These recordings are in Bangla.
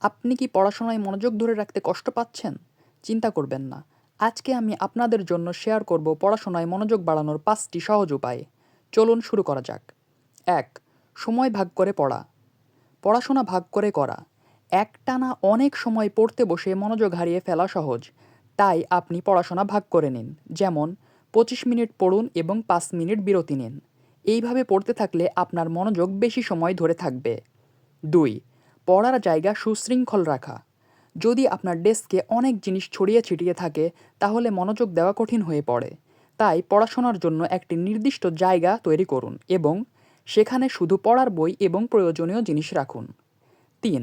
আপনি কি পড়াশোনায় মনোযোগ ধরে রাখতে কষ্ট পাচ্ছেন? চিন্তা করবেন না। আজকে আমি আপনাদের জন্য শেয়ার করব পড়াশোনায় মনোযোগ বাড়ানোর পাঁচটি সহজ উপায়। চলুন শুরু করা যাক। এক, সময় ভাগ করে পড়া। পড়াশোনা ভাগ করে করা। একটানা অনেক সময় পড়তে বসে মনোযোগ হারিয়ে ফেলা সহজ। তাই আপনি পড়াশোনা ভাগ করে নিন। যেমন, পঁচিশ মিনিট পড়ুন এবং পাঁচ মিনিট বিরতি নিন। এইভাবে পড়তে থাকলে আপনার মনোযোগ বেশি সময় ধরে থাকবে। দুই পড়ার জায়গা সুশৃঙ্খল রাখা। যদি আপনার ডেস্কে অনেক জিনিস ছড়িয়ে ছিটিয়ে থাকে, তাহলে মনোযোগ দেওয়া কঠিন হয়ে পড়ে। তাই পড়াশোনার জন্য একটি নির্দিষ্ট জায়গা তৈরি করুন এবং সেখানে শুধু পড়ার বই এবং প্রয়োজনীয় জিনিস রাখুন। তিন,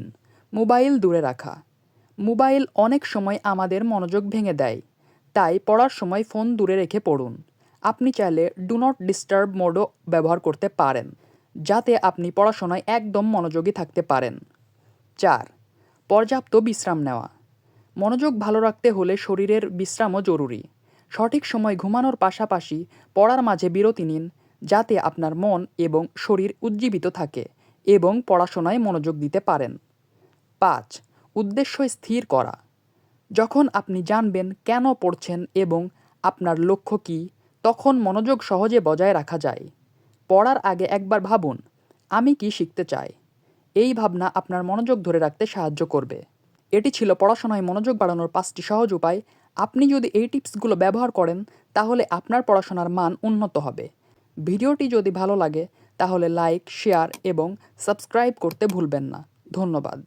মোবাইল দূরে রাখা। মোবাইল অনেক সময় আমাদের মনোযোগ ভেঙে দেয়, তাই পড়ার সময় ফোন দূরে রেখে পড়ুন। আপনি চাইলে ডু নট ডিস্টার্ব মোডও ব্যবহার করতে পারেন, যাতে আপনি পড়াশোনায় একদম মনোযোগী থাকতে পারেন। চার, পর্যাপ্ত বিশ্রাম নেওয়া। মনোযোগ ভালো রাখতে হলে শরীরের বিশ্রামও জরুরি। সঠিক সময় ঘুমানোর পাশাপাশি পড়ার মাঝে বিরতি নিন, যাতে আপনার মন এবং শরীর উজ্জীবিত থাকে এবং পড়াশোনায় মনোযোগ দিতে পারেন। পাঁচ, উদ্দেশ্য স্থির করা। যখন আপনি জানবেন কেন পড়ছেন এবং আপনার লক্ষ্য কী, তখন মনোযোগ সহজে বজায় রাখা যায়। পড়ার আগে একবার ভাবুন, আমি কি শিখতে চাই? এই ভাবনা আপনার মনোযোগ ধরে রাখতে সাহায্য করবে। এটি ছিল পড়াশোনায় মনোযোগ বাড়ানোর পাঁচটি সহজ উপায়। আপনি যদি এই টিপসগুলো ব্যবহার করেন, তাহলে আপনার পড়াশোনার মান উন্নত হবে। ভিডিওটি যদি ভালো লাগে, তাহলে লাইক, শেয়ার এবং সাবস্ক্রাইব করতে ভুলবেন না। ধন্যবাদ।